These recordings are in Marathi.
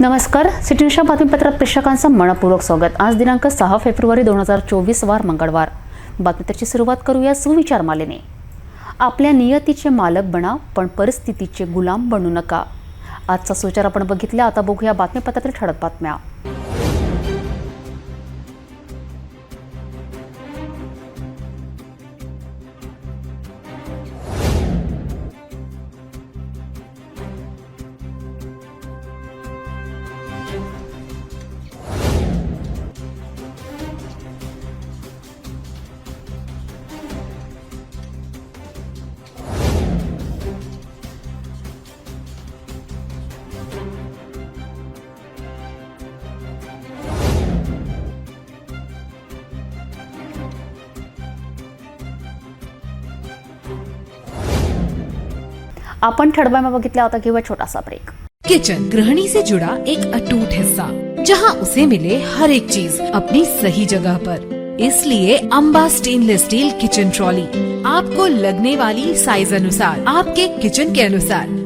नमस्कार. सिटीनशा बातमीपत्रात प्रेक्षकांचं मनपूर्वक स्वागत. आज दिनांक सहा फेब्रुवारी दोन हजार चोवीस वार मंगळवार. बातमीपत्राची सुरुवात करूया सुविचार मालेने. आपल्या नियतीचे मालक बना पण परिस्थितीचे गुलाम बनू नका. आजचा सुविचार आपण बघितला. आता बघूया बातमीपत्रातील ठळक बातम्या. आपण ठळबामा होता आता छोटा सा ब्रेक किचन गृहिणी से जुड़ा एक अटूट हिस्सा, जहाँ उसे मिले हर एक चीज़ अपनी सही जगह पर। इसलिए Amba stainless steel kitchen trolley आपको लगने वाली साइज़ अनुसार, आपके किचन के अनुसार।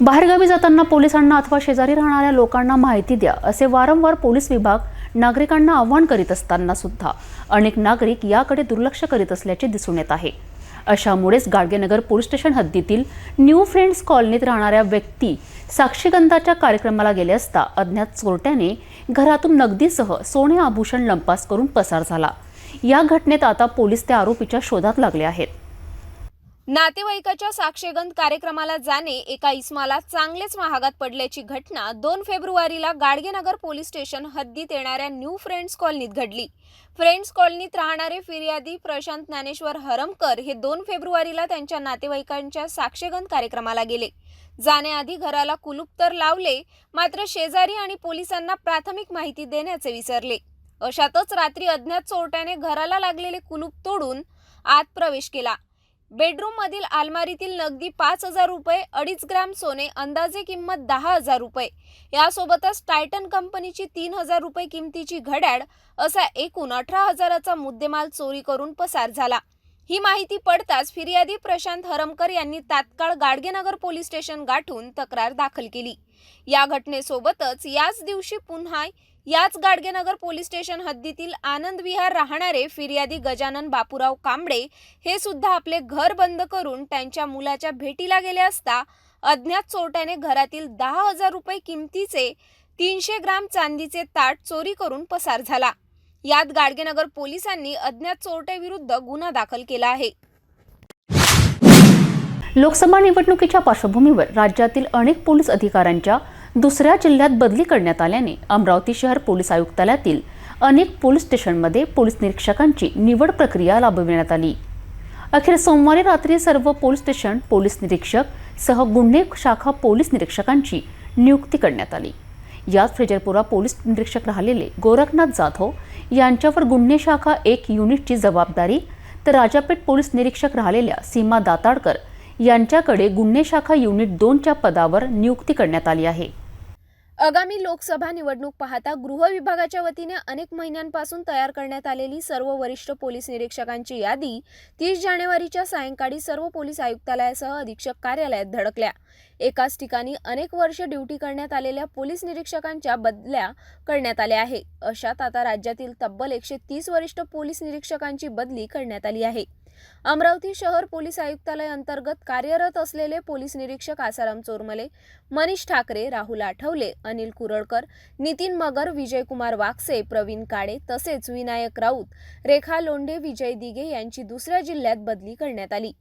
बाहेरगावी जाताना पोलिसांना अथवा शेजारी राहणाऱ्या लोकांना माहिती द्या असे वारंवार पोलीस विभाग नागरिकांना आव्हान करीत असताना सुद्धा अनेक नागरिक याकडे दुर्लक्ष करीत असल्याचे दिसून येत आहे. अशामुळेच गाडगेनगर पोलीस स्टेशन हद्दीतील न्यू फ्रेंड्स कॉलनीत राहणाऱ्या व्यक्ती साक्षीगंधाच्या कार्यक्रमाला गेले असता अज्ञात चोरट्याने घरातून नगदीसह सोने आभूषण लंपास करून पसार झाला. या घटनेत आता पोलीस त्या आरोपीच्या शोधात लागले आहेत. नातेवाईकाच्या साक्षेगंध कार्यक्रमाला जाणे एका इस्माला चांगलेच महागात पडल्याची घटना दोन फेब्रुवारीला गाडगेनगर पोलीस स्टेशन हद्दीत येणाऱ्या न्यू फ्रेंड्स कॉलनीत घडली. फ्रेंड्स कॉलनीत राहणारे फिर्यादी प्रशांत ज्ञानेश्वर हरमकर हे दोन फेब्रुवारीला त्यांच्या नातेवाईकांच्या साक्षेगंध कार्यक्रमाला गेले. जाण्याआधी घराला कुलूप तर लावले मात्र शेजारी आणि पोलिसांना प्राथमिक माहिती देण्याचे विसरले. अशातच रात्री अज्ञात चोरट्याने घराला लागलेले कुलूप तोडून आत प्रवेश केला. बेडरूम मधील अलमारीतील नगदी पाच हजार रुपये अडीच ग्राम सोने अंदाजे किंमत दहा हजार रुपये. यासोबतच टायटन कंपनीची तीन हजार रुपये किमतीची घड्याळ असा एकूण अठरा हजाराचा मुद्देमाल चोरी करून पसार झाला. ही माहिती पडताच फिर्यादी प्रशांत हरमकर यांनी तात्काळ गाडगेनगर पोलीस स्टेशन गाठून तक्रार दाखल केली. या घटनेसोबतच याच दिवशी पुन्हा याच गाडगेनगर पोलीस स्टेशन हद्दीतील आनंद विहार राहणारे फिर्यादी गजानन बापूराव कांबळे हे सुद्धा आपले घर बंद करून त्यांच्या मुलाच्या भेटीला गेले असता अज्ञात चोरट्याने घरातील दहा हजार रुपये किमतीचे तीनशे ग्राम चांदीचे ताट चोरी करून पसार झाला. यात गाडगेनगर पोलिसांनी अज्ञात चोरट्याविरुद्ध गुन्हा दाखल केला आहे. लोकसभा निवडणुकीच्या पार्श्वभूमीवर राज्यातील अनेक पोलीस अधिकाऱ्यांच्या दुसऱ्या जिल्ह्यात बदली करण्यात आल्याने अमरावती शहर पोलीस आयुक्तालयातील अनेक पोलीस स्टेशनमध्ये पोलीस निरीक्षकांची निवड प्रक्रिया राबविण्यात आली. अखेर सोमवारी रात्री सर्व पोलीस स्टेशन पोलीस निरीक्षक सह गुन्हे शाखा पोलीस निरीक्षकांची नियुक्ती करण्यात आली. यात फ्रेजरपुरा पोलीस निरीक्षक राहिलेले गोरखनाथ जाधव यांच्यावर गुन्हे शाखा एक युनिटची जबाबदारी तर राजापेठ पोलीस निरीक्षक राहिलेल्या सीमा दाताडकर यांच्याकडे गुन्हे शाखा युनिट दोनच्या पदावर नियुक्ती करण्यात आली आहे. आगामी लोकसभा निवडणूक पाहता गृह विभागाच्या वतीने अनेक महिन्यांपासून तयार करण्यात आलेली सर्व वरिष्ठ पोलीस निरीक्षकांची यादी तीस जानेवारीच्या सायंकाळी सर्व पोलीस आयुक्तालयासह अधीक्षक कार्यालयात धडकल्या. एकाच ठिकाणी अनेक वर्ष ड्युटी करण्यात आलेल्या पोलीस निरीक्षकांच्या बदल्या करण्यात आल्या आहे. अशात आता राज्यातील तब्बल एकशे तीस वरिष्ठ पोलीस निरीक्षकांची बदली करण्यात आली आहे. अमरावती शहर पोलीस आयुक्तालय अंतर्गत कार्यरत असलेले पोलीस निरीक्षक आसाराम चोरमले मनीष ठाकरे राहुल आठवले अनिल कुरळकर नितीन मगर विजयकुमार वाकसे प्रवीण काळे तसेच विनायक राऊत रेखा लोंढे विजय दिघे यांची दुसऱ्या जिल्ह्यात बदली करण्यात आली.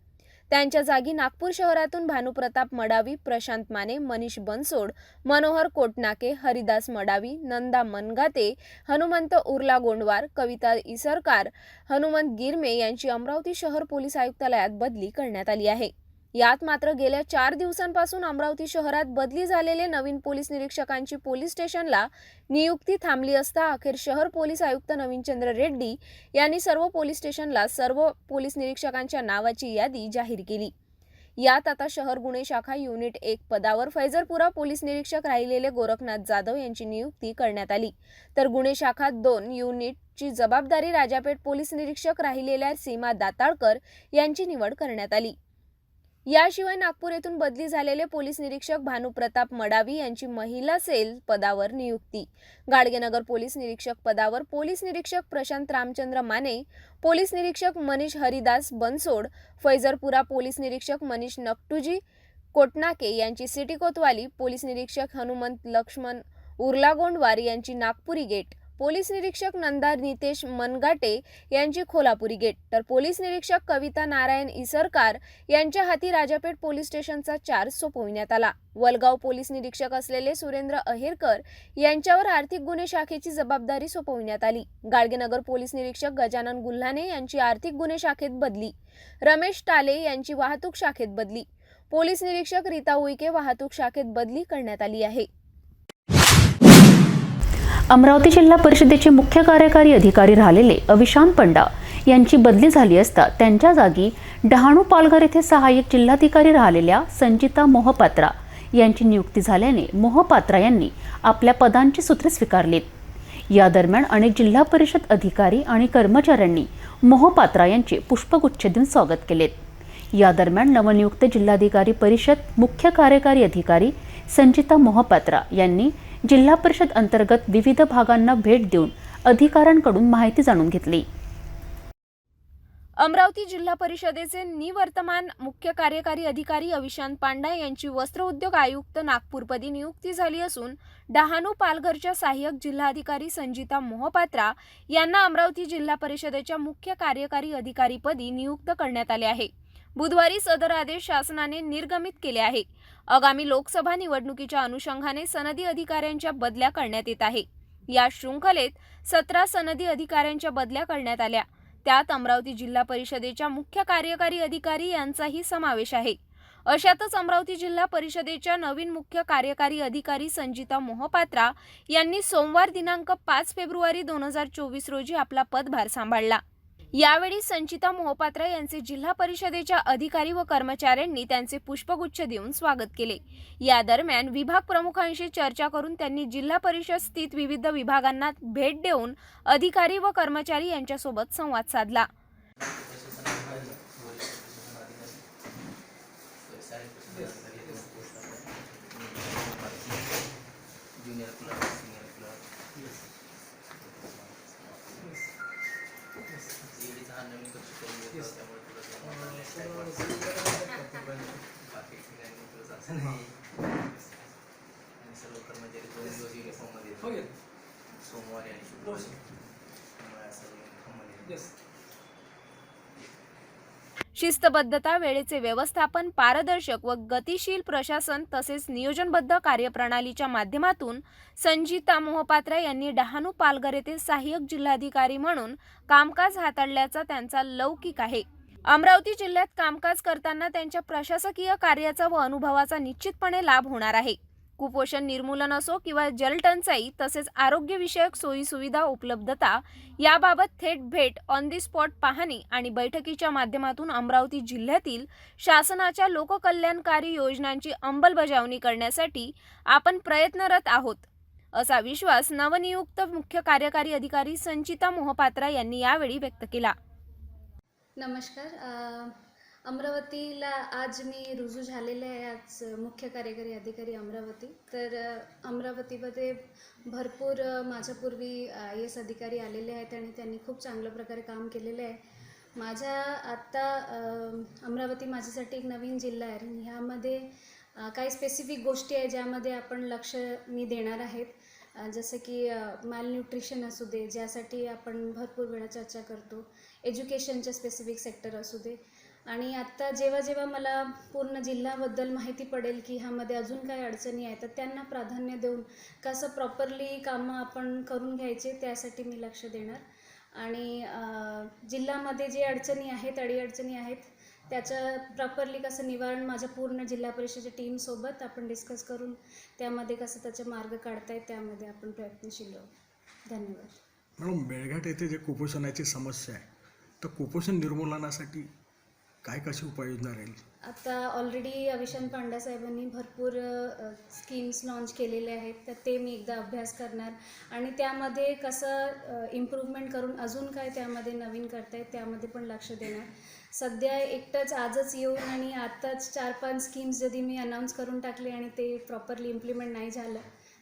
त्यांच्या जागी नागपूर शहरातून भानुप्रताप मडावी प्रशांत माने मनीष बनसोड मनोहर कोटनाके हरिदास मडावी नंदा मनगाते हनुमंत उर्ला गोंडवार कविता इसरकार हनुमंत गिरमे यांची अमरावती शहर पोलीस आयुक्तालयात बदली करण्यात आली आहे. यात मात्र गेल्या चार दिवसांपासून अमरावती शहरात बदली झालेले नवीन पोलीस निरीक्षकांची पोलीस स्टेशनला नियुक्ती थांबली असता अखेर शहर पोलीस आयुक्त नवीनचंद्र रेड्डी यांनी सर्व पोलीस स्टेशनला सर्व पोलीस निरीक्षकांच्या नावाची यादी जाहीर केली. यात आता शहर गुन्हे शाखा युनिट एक पदावर फैजरपुरा पोलीस निरीक्षक राहिलेले गोरखनाथ जाधव यांची नियुक्ती करण्यात आली. तर गुन्हे शाखा दोन युनिटची जबाबदारी राजापेठ पोलीस निरीक्षक राहिलेल्या सीमा दाताळकर यांची निवड करण्यात आली. याशिवाय नागपूर येथून बदली झालेले पोलीस निरीक्षक भानुप्रताप मडावी यांची महिला सेल पदावर नियुक्ती. गाडगेनगर पोलीस निरीक्षक पदावर पोलीस निरीक्षक प्रशांत रामचंद्र माने पोलीस निरीक्षक मनीष हरिदास बनसोड फैजरपुरा पोलीस निरीक्षक मनीष नकटुजी कोटनाके यांची सिटी कोतवाली पोलीस निरीक्षक हनुमंत लक्ष्मण उर्लागोंडवार यांची नागपुरी गेट. पोलीस निरीक्षक नंदा नितेश मनगाटे यांची खोलापुरी गेट. तर पोलीस निरीक्षक कविता नारायण इसरकार यांच्या हाती राजापेठ पोलीस स्टेशनचा चार्ज सोपविण्यात आला. वलगाव पोलीस निरीक्षक असलेले सुरेंद्र अहेरकर यांच्यावर आर्थिक गुन्हे शाखेची जबाबदारी सोपविण्यात आली. गाडगेनगर पोलीस निरीक्षक गजानन गुल्हाने यांची आर्थिक गुन्हे शाखेत बदली. रमेश टाले यांची वाहतूक शाखेत बदली. पोलीस निरीक्षक रीता उईके वाहतूक शाखेत बदली करण्यात आली आहे. अमरावती जिल्हा परिषदेचे मुख्य कार्यकारी अधिकारी राहिलेले अविशान पंडा यांची बदली झाली असता त्यांच्या जागी डहाणू पालघर येथे सहाय्यक जिल्हाधिकारी राहिलेल्या संचिता मोहपात्रा यांची नियुक्ती झाल्याने मोहपात्रा यांनी आपल्या पदांची सूत्रे स्वीकारलीत. या दरम्यान अनेक जिल्हा परिषद अधिकारी आणि कर्मचाऱ्यांनी मोहपात्रा यांचे पुष्पगुच्छ देऊन स्वागत केलेत. या दरम्यान नवनियुक्त जिल्हाधिकारी परिषद मुख्य कार्यकारी अधिकारी संचिता मोहपात्रा यांनी जिल्हा परिषद अंतर्गत विविध भागांना भेट देऊन अधिकाऱ्यांकडून माहिती जाणून घेतली. अमरावती जिल्हा परिषदेचे निवर्तमान मुख्य कार्यकारी अधिकारी अविशांत पांडा यांची वस्त्र उद्योग आयुक्त नागपूरपदी नियुक्ती झाली असून डहाणू पालघरच्या सहाय्यक जिल्हाधिकारी संजिता मोहपात्रा यांना अमरावती जिल्हा परिषदेच्या मुख्य कार्यकारी अधिकारीपदी नियुक्त करण्यात आले आहे. बुधवारी सदर आदेश शासनाने निर्गमित केले आहे आगामी लोकसभा निवडणुकीच्या अनुषंगाने सनदी अधिकाऱ्यांच्या बदल्या करण्यात येत आहे. या शृंखलेत सतरा सनदी अधिकाऱ्यांच्या बदल्या करण्यात आल्या. त्यात अमरावती जिल्हा परिषदेच्या मुख्य कार्यकारी अधिकारी यांचाही समावेश आहे. अशातच अमरावती जिल्हा परिषदेच्या नवीन मुख्य कार्यकारी अधिकारी संजिता मोहपात्रा यांनी सोमवार दिनांक पाच फेब्रुवारी दोन हजार चोवीस रोजी आपला पदभार सांभाळला. यावेळी संचिता मोहपात्रा यांचे जिल्हा परिषदेच्या अधिकारी व कर्मचाऱ्यांनी त्यांचे पुष्पगुच्छ देऊन स्वागत केले. या दरम्यान विभाग प्रमुखांशी चर्चा करून त्यांनी जिल्हा परिषद स्थित विविध विभागांना भेट देऊन अधिकारी व कर्मचारी यांच्यासोबत संवाद साधला. ज्युनियर नाही आणि सर्व कर्मचारी दोन दिवस युनिफॉर्ममध्ये सोमवारी आणि शुक्रवारी त्यामुळे असं शिस्तबद्धता वेळेचे व्यवस्थापन पारदर्शक व गतिशील प्रशासन तसेच नियोजनबद्ध कार्यप्रणालीच्या माध्यमातून संजिता मोहपात्रा यांनी डहाणू पालघर येथे सहाय्यक जिल्हाधिकारी म्हणून कामकाज हाताळल्याचा त्यांचा लौकिक आहे. अमरावती जिल्ह्यात कामकाज करताना त्यांच्या प्रशासकीय कार्याचा व अनुभवाचा निश्चितपणे लाभ होणार आहे. कुपोषण निर्मूलन असो किंवा जलटंचाई तसेच आरोग्यविषयक सोयीसुविधा उपलब्धता याबाबत थेट भेट ऑन दी स्पॉट पाहणी आणि बैठकीच्या माध्यमातून अमरावती जिल्ह्यातील शासनाच्या लोककल्याणकारी योजनांची अंमलबजावणी करण्यासाठी आपण प्रयत्नरत आहोत. असा विश्वास नवनियुक्त मुख्य कार्यकारी अधिकारी संचिता मोहपात्रा यांनी यावेळी व्यक्त केला. नमस्कार. अमरावतीला आज मी रुजू झालेले आहे आज मुख्य कार्यकारी अधिकारी अमरावती. तर अमरावतीमध्ये भरपूर माझ्यापूर्वी आय एस अधिकारी आलेले आहेत आणि त्यांनी खूप चांगल्या प्रकारे काम केलेले आहे. माझ्या आत्ता अमरावती माझ्यासाठी एक नवीन जिल्हा आहे आणि ह्यामध्ये काही स्पेसिफिक गोष्टी आहे ज्यामध्ये आपण लक्ष मी देणार आहेत. जसं की मालन्यूट्रिशन असू दे ज्यासाठी आपण भरपूर वेळा चर्चा करतो. एज्युकेशनच्या स्पेसिफिक सेक्टर असू दे. आणि आत्ता जेव्हा जेव्हा मला पूर्ण जिल्ह्याबद्दल माहिती पडेल की ह्यामध्ये अजून काही अडचणी आहेत तर त्यांना प्राधान्य देऊन कसं प्रॉपरली कामं आपण करून घ्यायचे त्यासाठी मी लक्ष देणार. आणि जिल्ह्यामध्ये जे अडचणी आहेत अडीअडचणी आहेत त्याचं प्रॉपरली कसं निवारण माझ्या पूर्ण जिल्हा परिषदेच्या टीमसोबत आपण डिस्कस करून त्यामध्ये कसं त्याचे मार्ग काढता येत त्यामध्ये आपण प्रयत्नशील राहू. धन्यवाद. मॅडम मेळघाट येथे जे कुपोषणाची समस्या आहे तर कुपोषण निर्मूलनासाठी काय कशी उपाययोजना राहील? आता ऑलरेडी अविशांत पांडा साहेबांनी भरपूर स्कीम्स लॉन्च केलेले आहेत. तर ते मी एकदा अभ्यास करणार. आणि त्यामध्ये कसं इम्प्रूव्हमेंट करून अजून काय त्यामध्ये नवीन करता त्यामध्ये पण लक्ष देणार. सध्या एकटंच आजच येऊन आणि आत्ताच चार पाच स्कीम्स जरी मी अनाऊन्स करून टाकले आणि ते प्रॉपरली इम्प्लिमेंट नाही झालं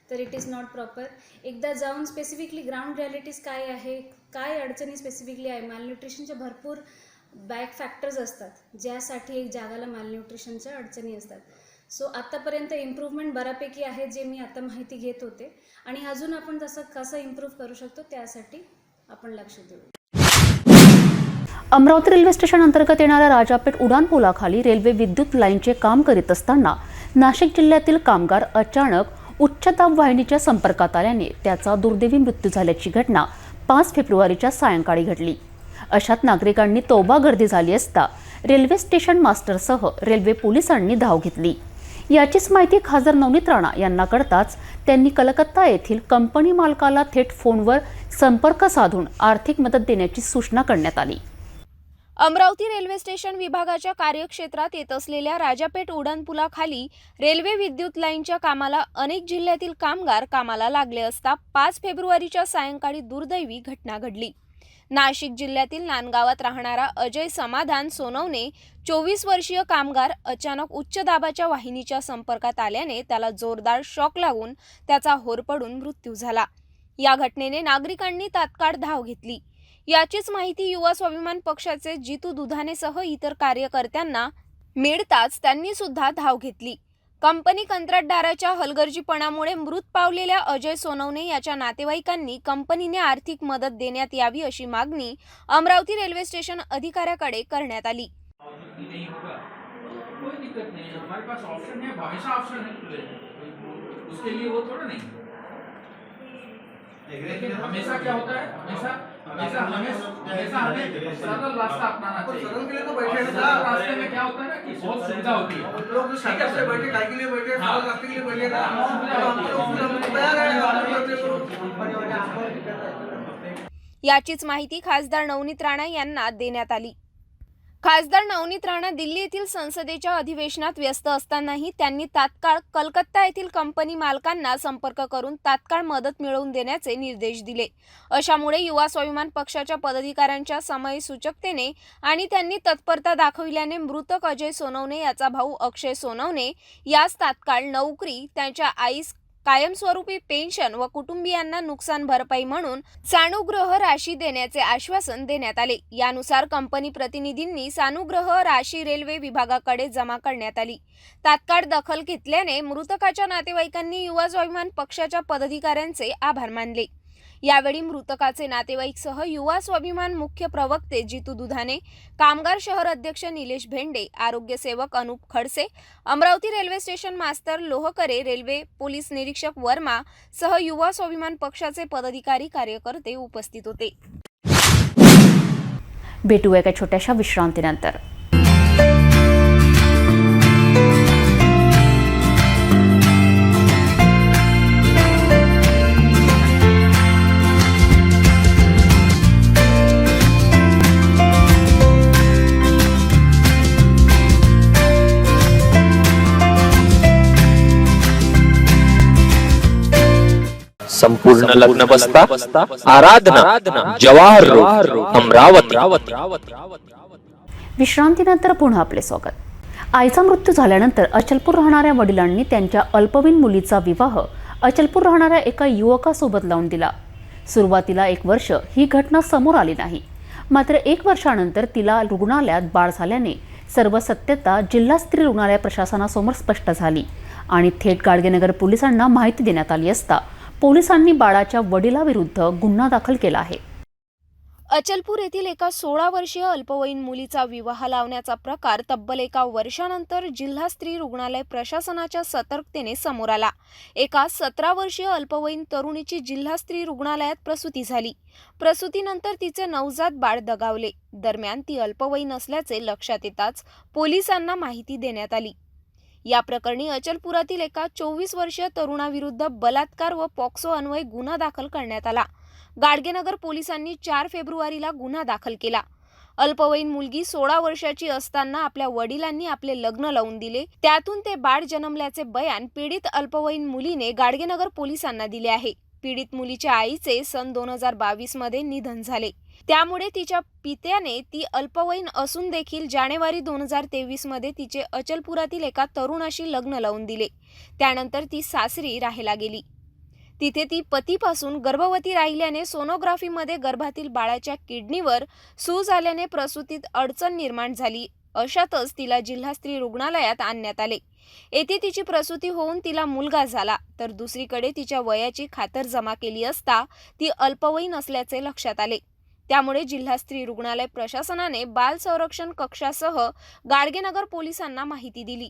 तर इट इज नॉट प्रॉपर एकदा जाऊन स्पेसिफिकली ग्राउंड रिॲलिटीज काय आहे काय अडचणी स्पेसिफिकली आहे? मालन्यूट्रिशनच्या भरपूर बॅक फॅक्टर्स असतात ज्यासाठी एक जागाला मालन्यूट्रिशनच्या अडचणी असतात. सो आत्तापर्यंत इम्प्रूव्हमेंट बऱ्यापैकी आहे जे मी आता माहिती घेत होते. आणि अजून आपण तसं कसं इम्प्रूव्ह करू शकतो त्यासाठी आपण लक्ष देऊ. अमरावती रेल्वे स्टेशन अंतर्गत येणाऱ्या राजापेठ उडान पुलाखाली रेल्वे विद्युत लाईनचे काम करीत असताना नाशिक जिल्ह्यातील कामगार अचानक उच्च दाब वाहिनीच्या संपर्कात आल्याने त्याचा दुर्दैवी मृत्यू झाल्याची घटना पाच फेब्रुवारीच्या सायंकाळी घडली. अशात नागरिकांनी तोबा गर्दी झाली असता रेल्वे स्टेशन मास्टरसह रेल्वे पोलिसांनी धाव घेतली. याचीच माहिती खासदार नवनीत राणा यांना कळताच त्यांनी कलकत्ता येथील कंपनी मालकाला थेट फोनवर संपर्क साधून आर्थिक मदत देण्याची सूचना करण्यात आली. अमरावती रेल्वे स्टेशन विभागाच्या कार्यक्षेत्रात येत असलेल्या राजापेठ उड्डाणपुलाखाली रेल्वे विद्युत लाईनच्या कामाला अनेक जिल्ह्यातील कामगार कामाला लागले असता पाच फेब्रुवारीच्या सायंकाळी दुर्दैवी घटना घडली. नाशिक जिल्ह्यातील नांदगावात राहणारा अजय समाधान सोनवणे चोवीस वर्षीय कामगार अचानक उच्च दाबाच्या वाहिनीच्या संपर्कात आल्याने त्याला जोरदार शॉक लागून त्याचा होरपडून मृत्यू झाला. या घटनेने नागरिकांनी तात्काळ धाव घेतली. याचीच माहिती युवा स्वाभिमान पक्षाचे जितू दुधानेसह इतर कार्यकर्त्यांना मिळताच त्यांनी सुद्धा धाव घेतली. कंपनी कंत्राटदाराच्या हलगर्जीपणामुळे मृत पावलेल्या अजय सोनवणे याच्या नातेवाईकांनी कंपनीने आर्थिक मदत देण्यात यावी अशी मागणी अमरावती रेल्वे स्टेशन अधिकाऱ्याकडे करण्यात आली. हमेशा क्या होता है? हमेशा हमेशा हमें हमेशा हमें सरल रास्ता अपनाना चाहिए. सरल के लिए तो बैठे हैं और ना। सरल रास्ते में क्या होता है ना कि बहुत सुविधा होती. है लोग जो शादी से बैठे काय के लिए बैठे हाँ। सरल रास्ते के लिए बैठे. ना हाँ, तो हम लोग फिर हम तैयार है हम लोग अपने को याचीच माहिती खासदार नवनीत राणा यांना देण्यात आली. खासदार नवनीत राणा दिल्ली येथील संसदेच्या अधिवेशनात व्यस्त असतानाही त्यांनी तात्काळ कलकत्ता येथील कंपनी मालकांना संपर्क करून तात्काळ मदत मिळवून देण्याचे निर्देश दिले. अशामुळे युवा स्वाभिमान पक्षाच्या पदाधिकाऱ्यांच्या समयसूचकतेने आणि त्यांनी तत्परता दाखविल्याने मृतक अजय सोनवणे याचा भाऊ अक्षय सोनवणे यास तात्काळ नोकरी त्यांच्या आईस कायमस्वरूपी पेन्शन व कुटुंबियांना नुकसान भरपाई म्हणून सानुग्रह राशी देण्याचे आश्वासन देण्यात आले. यानुसार कंपनी प्रतिनिधींनी सानुग्रह राशी रेल्वे विभागाकडे जमा करण्यात आली. तात्काळ दखल घेतल्याने मृतकाच्या नातेवाईकांनी युवा स्वाभिमान पक्षाच्या पदाधिकाऱ्यांचे आभार मानले. यावेळी मृतकाचे नातेवाईकसह युवा स्वाभिमान मुख्य प्रवक्ते जितू दुधाने कामगार शहर अध्यक्ष निलेश भेंडे आरोग्य सेवक Anup Khadse Amravati railway station master Lohkare railway police निरीक्षक वर्मा सह युवा स्वाभिमान पक्षाचे पदाधिकारी कार्यकर्ते उपस्थित होते. भेटूया एका छोट्याशा विश्रांतीनंतर. संपूर्ण लग्न बसता आराधना जवाहर अमरावती. विश्रांतीनंतर पुन्हा आपले स्वागत. आईचा मृत्यू झाल्यानंतर अचलपूर राहणाऱ्या वडिलांनी त्यांच्या अल्पवयीन मुलीचा विवाह अचलपूर राहणाऱ्या एका युवकासोबत लावून दिला. सुरुवातीला एक वर्ष ही घटना समोर आली नाही. मात्र एक वर्षानंतर तिला रुग्णालयात बाळ झाल्याने सर्व सत्यता जिल्हा स्त्री रुग्णालय प्रशासनासमोर स्पष्ट झाली आणि थेट गाडगेनगर पोलिसांना माहिती देण्यात आली असता पोलिसांनी बाळाच्या वडिलाविरुद्ध गुन्हा दाखल केला आहे. अचलपूर येथील एका सोळा वर्षीय अल्पवयीन मुलीचा विवाह लावण्याचा प्रकार तब्बल एका वर्षानंतर जिल्हा स्त्री रुग्णालय प्रशासनाच्या सतर्कतेने समोर आला. एका सतरा वर्षीय अल्पवयीन तरुणीची जिल्हा स्त्री रुग्णालयात प्रसूती झाली. प्रसूतीनंतर तिचे नवजात बाळ दगावले. दरम्यान ती अल्पवयीन असल्याचे लक्षात येताच पोलिसांना माहिती देण्यात आली. या प्रकरणी अचलपुरातील एका चोवीस वर्षीय तरुणाविरुद्ध बलात्कार व पॉक्सो अन्वये गुन्हा दाखल करण्यात आला. गाडगेनगर पोलिसांनी चार फेब्रुवारीला गुन्हा दाखल केला. अल्पवयीन मुलगी सोळा वर्षाची असताना आपल्या वडिलांनी आपले लग्न लावून दिले. त्यातून ते बाळ जन्मल्याचे बयान पीडित अल्पवयीन मुलीने गाडगेनगर पोलिसांना दिले आहे. पीडित मुलीच्या आईचे सन दोन हजार बावीसमध्ये निधन झाले. त्यामुळे तिच्या पित्याने ती अल्पवयीन असून देखील जानेवारी दोन हजार तेवीसमध्ये तिचे अचलपुरातील एका तरुणाशी लग्न लावून दिले. त्यानंतर ती सासरी राहायला गेली. तिथे ती पतीपासून गर्भवती राहिल्याने सोनोग्राफीमध्ये गर्भातील बाळाच्या किडनीवर सूज आल्याने प्रसूतीत अडचण निर्माण झाली. अशातच तिला जिल्हा स्त्री रुग्णालयात आणण्यात आले. येथे तिची प्रसूती होऊन तिला मुलगा झाला. तर दुसरीकडे तिच्या वयाची खातर जमा केली असता ती अल्पवयीन असल्याचे लक्षात आले. त्यामुळे जिल्हा स्त्री रुग्णालय प्रशासनाने बाल संरक्षण कक्षासह गाडगेनगर पोलिसांना माहिती दिली.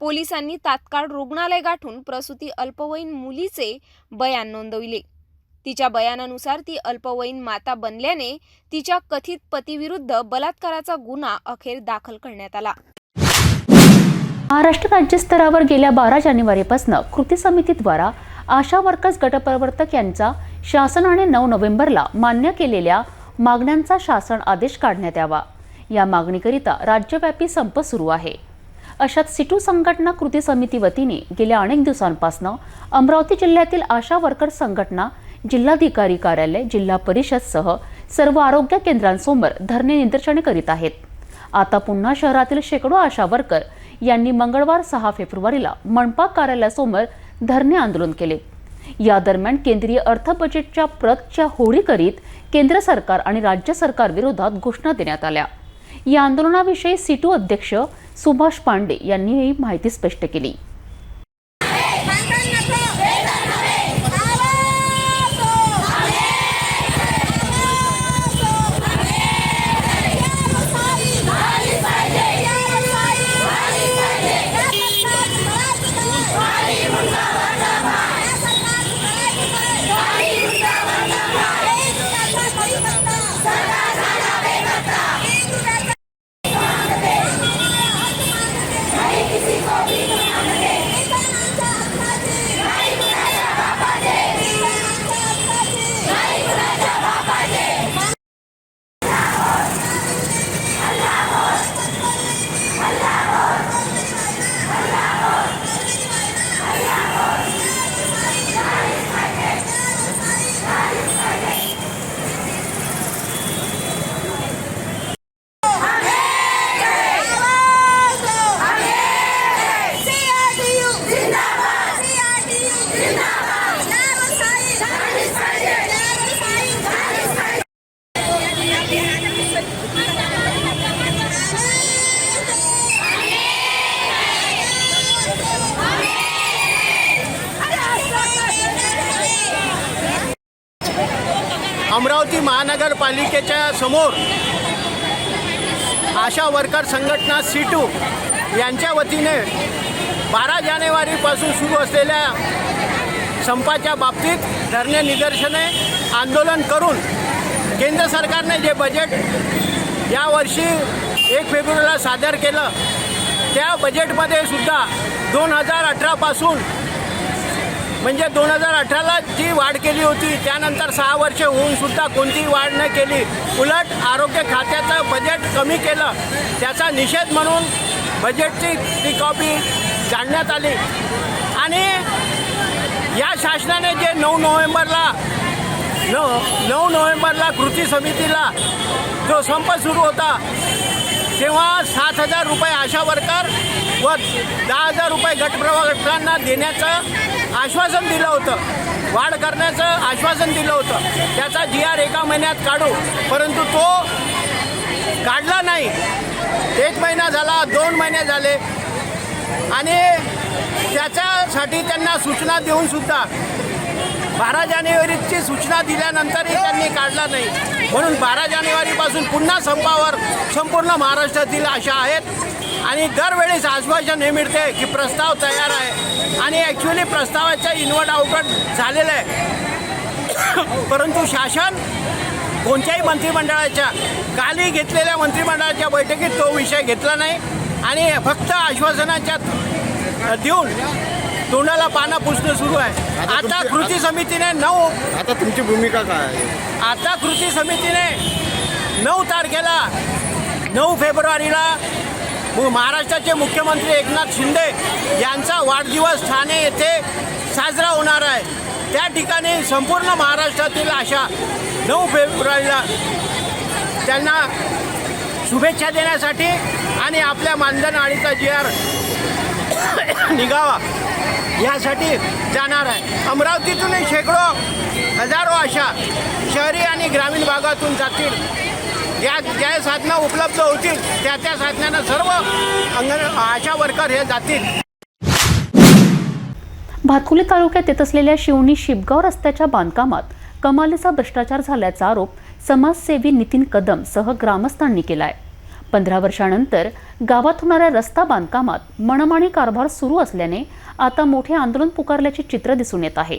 पोलिसांनी तात्काळ रुग्णालय गाठून प्रसूती अल्पवयीन मुलीचे बयान नोंदविले. तिच्या बयानानुसार ती अल्पवयीन माता बनल्याने तिच्या कथित पतीविरुद्ध बलात्काराचा गुन्हा अखेर दाखल करण्यात आला. महाराष्ट्र राज्यस्तरावर गेल्या बारा जानेवारीपासून कृती समितीद्वारा आशा वर्कर्स गटप्रवर्तक यांचा शासनाने नऊ नोव्हेंबरला मान्य केलेल्या मागण्यांचा शासन आदेश काढण्यात यावा. या मागणीकरिता राज्यव्यापी संप सुरू आहे. अशात सिटू संघटना कृती समिती वतीने गेल्या अनेक दिवसांपासून अमरावती जिल्ह्यातील आशा वर्कर संघटना जिल्हाधिकारी कार्यालय जिल्हा परिषदसह सर्व आरोग्य केंद्रांसमोर धरणे निदर्शने करीत आहेत. आता पुन्हा शहरातील शेकडो आशा वर्कर यांनी मंगळवार सहा फेब्रुवारीला मनपा कार्यालयासमोर धरणे आंदोलन केले. या दरम्यान केंद्रीय अर्थ बजेटच्या प्रतच्या होळी करीत केंद्र सरकार आणि राज्य सरकार विरोधात घोषणा देण्यात आल्या. या आंदोलनाविषयी सिटू अध्यक्ष सुभाष पांडे यांनी ही माहिती स्पष्ट केली. अमरावती महानगरपालिकेच्या समोर आशा वर्कर संघटना सीटू यांच्या वतीने बारा जानेवारीपासून सुरू असलेल्या संपाच्या बाबतीत धरणे निदर्शने आंदोलन करून केंद्र सरकारने जे बजेट यावर्षी एक फेब्रुवारीला सादर केलं त्या बजेटमध्ये सुद्धा दोन हजार अठरापासून म्हणजे दोन हजार अठराला जी वाढ केली होती त्यानंतर सहा वर्ष होऊन सुद्धा कोणतीही वाढ न केली. उलट आरोग्य खात्याचं बजेट कमी केलं. त्याचा निषेध म्हणून बजेटची ती कॉपी जाणण्यात आली. आणि या शासनाने जे नऊ नोव्हेंबरला नऊ नऊ नोव्हेंबरला कृती समितीला जो संप सुरू होता तेव्हा सात हजार रुपये आशा वर्कर व दहा हजार रुपये गटप्रवर्तकांना देण्याचं आश्वासन दिलं होतं. वाढ करण्याचं आश्वासन दिलं होतं. त्याचा जी आर एका महिन्यात काढू. परंतु तो काढला नाही. एक महिना झाला दोन महिने झाले. आणि त्याच्यासाठी त्यांना सूचना देऊन सुद्धा बारा जानेवारीची सूचना दिल्यानंतरही त्यांनी काढला नाही. म्हणून बारा जानेवारीपासून पुन्हा संपावर संपूर्ण महाराष्ट्रातील आशा आहेत. आणि दरवेळेस आश्वासन हे मिळते की प्रस्ताव तयार आहे. आणि ॲक्च्युली प्रस्तावाचं इन्व्हर्ट आउटवर्ट झालेलं आहे. परंतु शासन कोणत्याही मंत्रिमंडळाच्या कालही घेतलेल्या मंत्रिमंडळाच्या बैठकीत तो विषय घेतला नाही. आणि फक्त आश्वासनाच्या देऊन तोंडाला पानं पुसणं सुरू आहे. आता कृती समितीने नऊ आता तुमची भूमिका काय आहे? आता कृती समितीने नऊ तारखेला नऊ फेब्रुवारीला महाराष्ट्राचे मुख्यमंत्री एकनाथ शिंदे यांचा वाढदिवस ठाणे येथे साजरा होणार आहे. त्या ठिकाणी संपूर्ण महाराष्ट्रातील आशा नऊ फेब्रुवारीला त्यांना शुभेच्छा देण्यासाठी आणि आपल्या मानधन अडीचा जी आर निघावा. यासाठी जाणार आहे. अमरावतीतूनही शेकडो हजारो आशा शहरी आणि ग्रामीण भागातून जातील. ज्या ज्या साधनं उपलब्ध होतील त्या त्या साधनांना सर्व अंगण आशा वर्कर हे जातील. भातकुली तालुक्यात येत असलेल्या शिवणी शिबगाव रस्त्याच्या बांधकामात कमालीचा भ्रष्टाचार झाल्याचा आरोप समाजसेवी नितीन कदम सह ग्रामस्थांनी केला आहे पंधरा वर्षानंतर गावात होणाऱ्या रस्ता बांधकामात मनमानी कारभार सुरू असल्याने आता मोठे आंदोलन पुकारल्याचे चित्र दिसून येत आहे.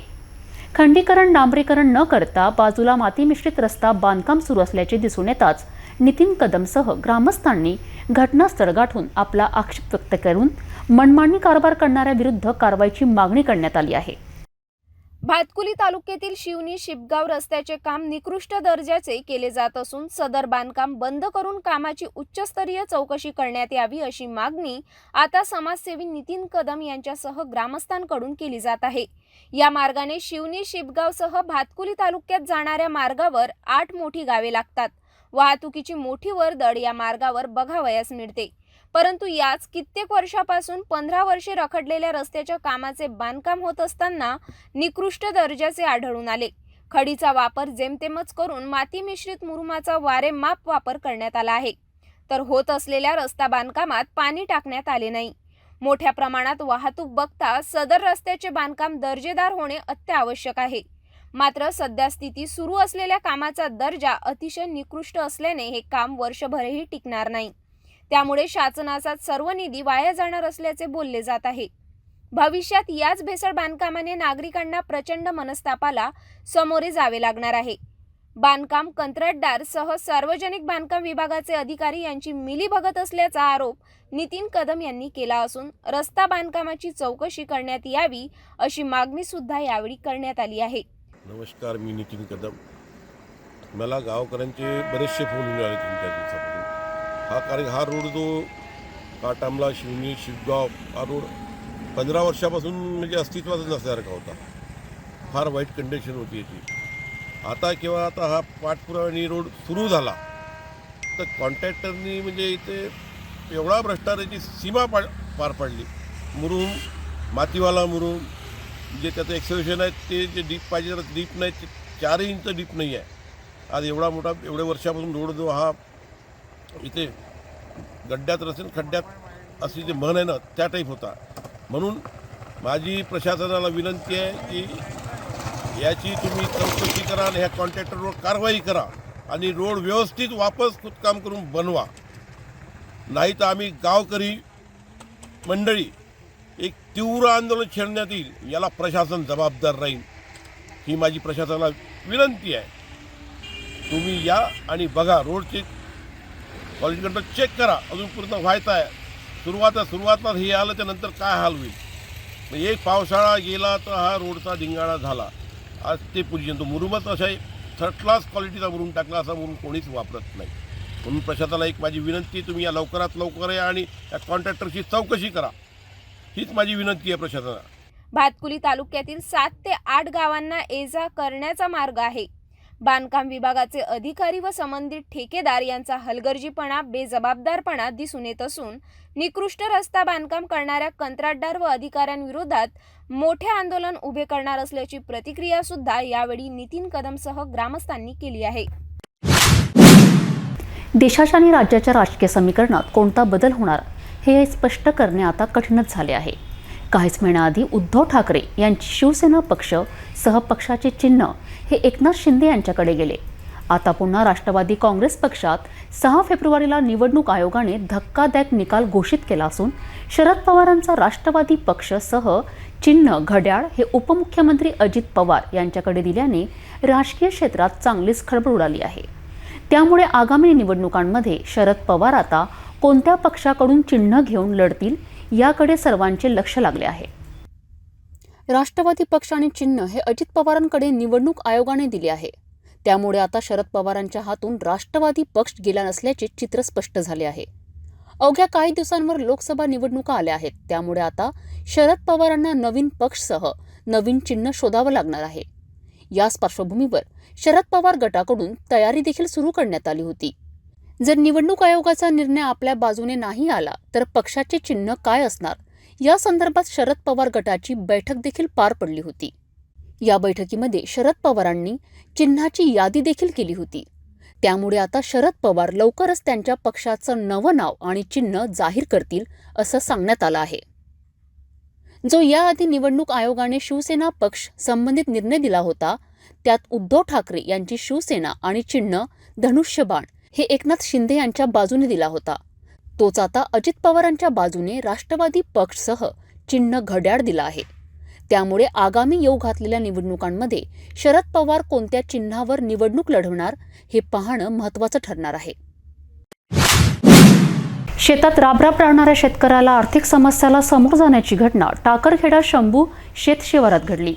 खंडीकरण डांबरीकरण न करता बाजूला माती मिश्रित रस्ता बांधकाम सुरू असल्याचे दिसून येताच नितीन कदमसह ग्रामस्थांनी घटनास्थळ गाठून आपला आक्षेप व्यक्त करून मनमानी कारभार करणाऱ्याविरुद्ध कारवाईची मागणी करण्यात आली आहे. भातकुली तालुक्यातील शिवनी शिपगाव रस्त्याचे काम निकृष्ट दर्जाचे केले जात असून सदर बांधकाम बंद करून कामाची उच्चस्तरीय चौकशी करण्यात यावी अशी मागणी आता समाजसेवी नितीन कदम यांच्यासह ग्रामस्थांकडून केली जात आहे. या मार्गाने शिवनी शिपगावसह भातकुली तालुक्यात जाणाऱ्या मार्गावर आठ मोठी गावे लागतात. वाहतुकीची मोठी वर्दळ या मार्गावर बघावयास मिळते. परंतु याच कित्येक वर्षापासून पंधरा वर्षे रखडलेल्या रस्त्याच्या कामाचे बांधकाम होत असताना निकृष्ट दर्जाचे आढळून आले. खडीचा वापर जेमतेमच करून माती मिश्रित मुरुमाचा वारेमाप वापर करण्यात आला आहे. तर होत असलेल्या रस्ता बांधकामात पाणी टाकण्यात आले नाही. मोठ्या प्रमाणात वाहतूक बघता सदर रस्त्याचे बांधकाम दर्जेदार होणे अत्यावश्यक आहे. मात्र सध्या स्थिती सुरू असलेल्या कामाचा दर्जा अतिशय निकृष्ट असल्याने हे काम वर्षभरही टिकणार नाही. त्यामुळे शासनाचा सर्व निधी वाया जाणार असल्याचे बोलले जात आहे. भविष्यात याच भेसळ बांधकामाने नागरिकांना प्रचंड मनस्तापाला सामोरे जावे लागणार आहे. बांधकाम कंत्राटदार सह सार्वजनिक बांधकाम विभागाचे अधिकारी यांची मिलीभगत असल्याचा आरोप नितीन कदम यांनी केला असून रस्ता बांधकामाची चौकशी करण्यात यावी अशी मागणी सुद्धा यावेळी करण्यात आली आहे. नमस्कार मी नितीन कदम. मला गावकऱ्यांचे बरेचसे फोन मिळाले तीन चार हा कारण हा रोड जो काटामला शिवनी शिवगाव हा रोड पंधरा वर्षापासून म्हणजे अस्तित्वातच नसल्यासारखा होता. फार वाईट कंडिशन होती याची. आता किंवा आता हा पाठपुरावणी रोड सुरू झाला तर कॉन्ट्रॅक्टरनी म्हणजे इथे एवढा भ्रष्टाचाराची सीमा पा पार पाडली. मुरुम मातीवाला मुरुम जे त्याचं एक्सलेशन आहे ते जे डीप पाहिजे तर डीप नाही ते चारही इंच डीप नाही आहे आज एवढा मोठा एवढ्या वर्षापासून रोड जो हा इथे गड्ड्यात रसेल खड्ड्यात अशी जे म्हण आहे ना त्या टाईप होता. म्हणून माझी प्रशासनाला विनंती आहे की याची तुम्ही चौकशी करा आणि ह्या कॉन्ट्रॅक्टरवर कारवाई करा आणि रोड व्यवस्थित वापस खुदकाम करून बनवा. नाही तर आम्ही गावकरी मंडळी एक तीव्र आंदोलन छेडण्यात येईल याला प्रशासन जबाबदार राहील. ही माझी प्रशासनाला विनंती आहे. तुम्ही या आणि बघा रोडचे क्वालिटी चेक करा. अजून पूर्ण व्हायचं आहे. सुरुवात सुरुवातला हे आलं त्यानंतर काय हाल होईल? मग एक पावसाळा गेला तर हा रोडचा धिंगाणा झाला. आज ते पोझिशन तो मुरुमच असा आहे. थर्ड क्लास क्वालिटीचा मुरुम टाकला असा मुरुम कोणीच वापरत नाही. म्हणून प्रशासनाला एक माझी विनंती तुम्ही या लवकरात लवकर या आणि या कॉन्ट्रॅक्टरची चौकशी करा. हीच माझी विनंती आहे प्रशासनाला. भातकुली तालुक्यातील सात ते आठ गावांना ये जा करण्याचा मार्ग आहे. बांधकाम विभागाचे अधिकारी व संबंधित ठेकेदार यांचा हलगर्जीपणा बेजबाबदारपणा दिसून येत असून निकृष्ट रस्ता बांधकाम करणाऱ्या कंत्राटदार व अधिकाऱ्यांविरोधात मोठे आंदोलन उभे करणार असल्याची प्रतिक्रिया सुद्धा यावेळी नितीन कदमसह ग्रामस्थांनी केली आहे. देशाच्या आणि राज्याच्या राजकीय समीकरणात कोणता बदल होणार हे स्पष्ट करणे आता कठीणच झाले आहे. काहीच महिन्याआधी उद्धव ठाकरे यांची शिवसेना पक्ष सहपक्षाचे चिन्ह हे एकनाथ शिंदे यांच्याकडे गेले. आता पुन्हा राष्ट्रवादी काँग्रेस पक्षात सहा फेब्रुवारीला निवडणूक आयोगाने धक्कादायक निकाल घोषित केला असून शरद पवारांचा राष्ट्रवादी पक्षसह चिन्ह घड्याळ हे उपमुख्यमंत्री अजित पवार यांच्याकडे दिल्याने राजकीय क्षेत्रात चांगलीच खळबळ उडाली आहे. त्यामुळे आगामी निवडणुकांमध्ये शरद पवार आता कोणत्या पक्षाकडून चिन्ह घेऊन लढतील याकडे सर्वांचे लक्ष लागले आहे. राष्ट्रवादी पक्ष आणि चिन्ह हे अजित पवारांकडे निवडणूक आयोगाने दिले आहे. त्यामुळे आता शरद पवारांच्या हातून राष्ट्रवादी पक्ष गेला नसल्याचे चित्र स्पष्ट झाले आहे. अवघ्या काही दिवसांवर लोकसभा निवडणुका आल्या आहेत. त्यामुळे आता शरद पवारांना नवीन पक्षसह नवीन चिन्ह शोधावं लागणार आहे. याच पार्श्वभूमीवर शरद पवार गटाकडून तयारी देखील सुरू करण्यात आली होती. जर निवडणूक आयोगाचा निर्णय आपल्या बाजूने नाही आला तर पक्षाचे चिन्ह काय असणार? या संदर्भात शरद पवार गटाची बैठक देखील पार पडली होती. या बैठकीमध्ये शरद पवारांनी चिन्हाची यादी देखील केली होती. त्यामुळे आता शरद पवार लवकरच त्यांच्या पक्षाचं नवं नाव आणि चिन्ह जाहीर करतील असं सांगण्यात आलं आहे. जो याआधी निवडणूक आयोगाने शिवसेना पक्ष संबंधित निर्णय दिला होता त्यात उद्धव ठाकरे यांची शिवसेना आणि चिन्ह धनुष्यबाण हे एकनाथ शिंदे यांच्या बाजूने दिला होता. तोच आता अजित पवारांच्या बाजूने राष्ट्रवादी पक्षसह चिन्ह घड्याळ दिला आहे. त्यामुळे आगामी येऊ घातलेल्या निवडणुकांमध्ये शरद पवार कोणत्या चिन्हावर निवडणूक लढवणार हे पाहणं महत्त्वाचं ठरणार आहे. शेतात राबराब राहणाऱ्या शेतकऱ्याला आर्थिक समस्याला समोर जाण्याची घटना टाकरखेडा शंभू शेत शिवारात घडली.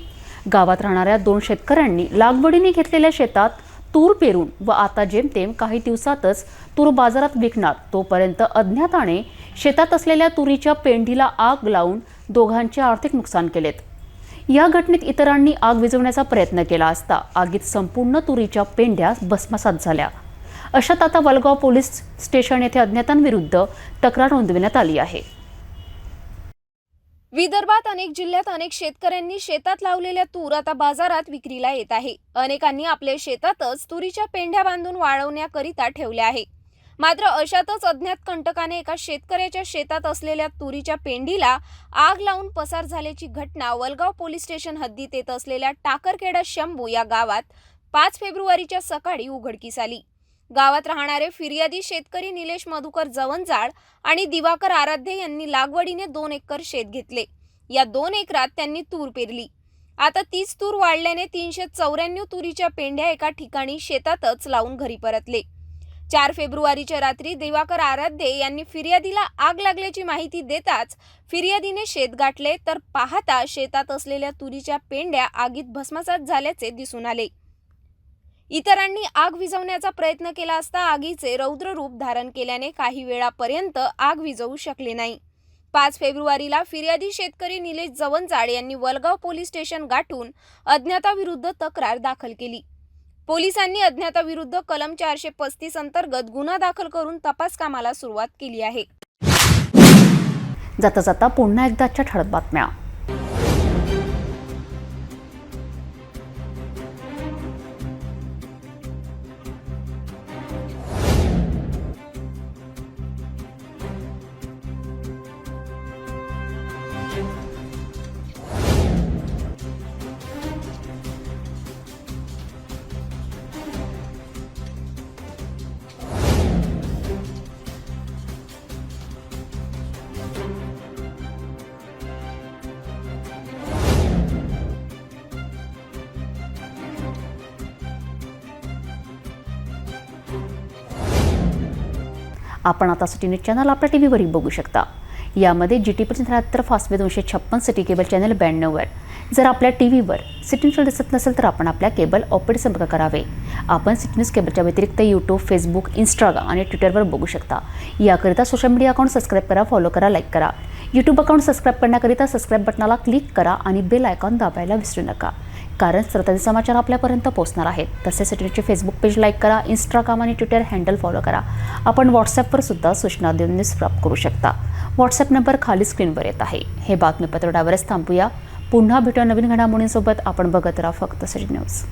गावात राहणाऱ्या दोन शेतकऱ्यांनी लागवडीने घेतलेल्या शेतात तूर पेरून व आता जेमतेम काही दिवसातच तूर बाजारात विकणार तोपर्यंत अज्ञाताने शेतात असलेल्या तुरीच्या पेंढीला आग लावून दोघांचे आर्थिक नुकसान केलेत. या घटनेत इतरांनी आग विझवण्याचा प्रयत्न केला असता आगीत संपूर्ण तुरीच्या पेंढ्या भस्मसात झाल्या. अशात आता वलगाव पोलीस स्टेशन येथे अज्ञातांविरुद्ध तक्रार नोंदविण्यात आली आहे. विदर्भात अनेक जिल्ह्यात अनेक शेतकऱ्यांनी शेतात लावलेल्या तूर आता बाजारात विक्रीला येत आहे. अनेकांनी आपल्या शेतातच तुरीच्या पेंढ्या बांधून वाळवण्याकरिता ठेवल्या आहे. मात्र अशातच अज्ञात कंटकाने एका शेतकऱ्याच्या शेतात असलेल्या तुरीच्या पेंडीला आग लावून पसार झाल्याची घटना वलगाव पोलीस स्टेशन हद्दीत येत असलेल्या टाकरखेडा शंभू या गावात पाच फेब्रुवारीच्या सकाळी उघडकीस आली. गावात राहणारे फिर्यादी शेतकरी निलेश मधुकर जवंजाळ आणि दिवाकर आराध्य यांनी लागवडीने दोन एकर शेत घेतले. या दोन एकरात त्यांनी तूर पेरली. आता तीच तूर वाढल्याने तीनशे चौऱ्याण्णव तुरीच्या पेंढ्या एका ठिकाणी शेतातच लावून घरी परतले. चार फेब्रुवारीच्या रात्री दिवाकर आराध्य यांनी फिर्यादीला आग लागल्याची माहिती देताच फिर्यादीने शेत गाठले तर पाहता शेतात असलेल्या तुरीच्या पेंड्या आगीत भस्मसात झाल्याचे दिसून आले. इतरांनी आग विझवण्याचा प्रयत्न केला असता आगीचे रौद्र रूप धारण केल्याने काही वेळापर्यंत आग विझवू शकले नाही. पाच फेब्रुवारीला फिर्यादी शेतकरी निलेश जवंजाड यांनी वलगाव पोलीस स्टेशन गाठून अज्ञाताविरुद्ध तक्रार दाखल केली. पोलिसांनी अज्ञाताविरुद्ध कलम चारशे पस्तीस अंतर्गत गुन्हा दाखल करून तपास कामाला सुरुवात केली आहे. जाता जाता पुन्हा एकदाच्या ठळक बातम्या. आपण आता सिटी न्यूज चॅनल आपल्या टी व्हीवरही बघू शकता. यामध्ये जी टी पी त्र्याहत्तर फासवे दोनशे छप्पन सिटी केबल चॅनल ब्याण्णववर. जर आपल्या टी व्हीवर सिटी न्यूज दिसत नसेल तर आपण आपल्या केबल ऑपरेट संपर्क करावे. आपण सिटी न्यूज केबलच्या व्यतिरिक्त यूट्यूब फेसबुक इंस्टाग्राम आणि ट्विटरवर बघू शकता. याकरिता सोशल मीडिया अकाउंट सबस्क्राईब करा फॉलो करा लाईक करा. यूट्यूब अकाउंट सबस्क्राईब करण्याकरिता सबस्क्राईब बटनाला क्लिक करा आणि बेल आयकॉन दाबायला विसरू नका. कारण सरकारी समाचार आपल्यापर्यंत पोहोचणार आहेत. तसेच सिटीचे फेसबुक पेज लाईक करा इंस्टाग्राम आणि ट्विटर हँडल फॉलो करा. आपण व्हॉट्सॲपवर सुद्धा सूचना देऊन न्यूज प्राप्त करू शकता. व्हॉट्सॲप नंबर खाली स्क्रीनवर येत आहे. हे बातमीपत्र डावरच थांबूया. पुन्हा भेटूया नवीन घडामोडींसोबत. आपण बघत राहा फक्त सिटी न्यूज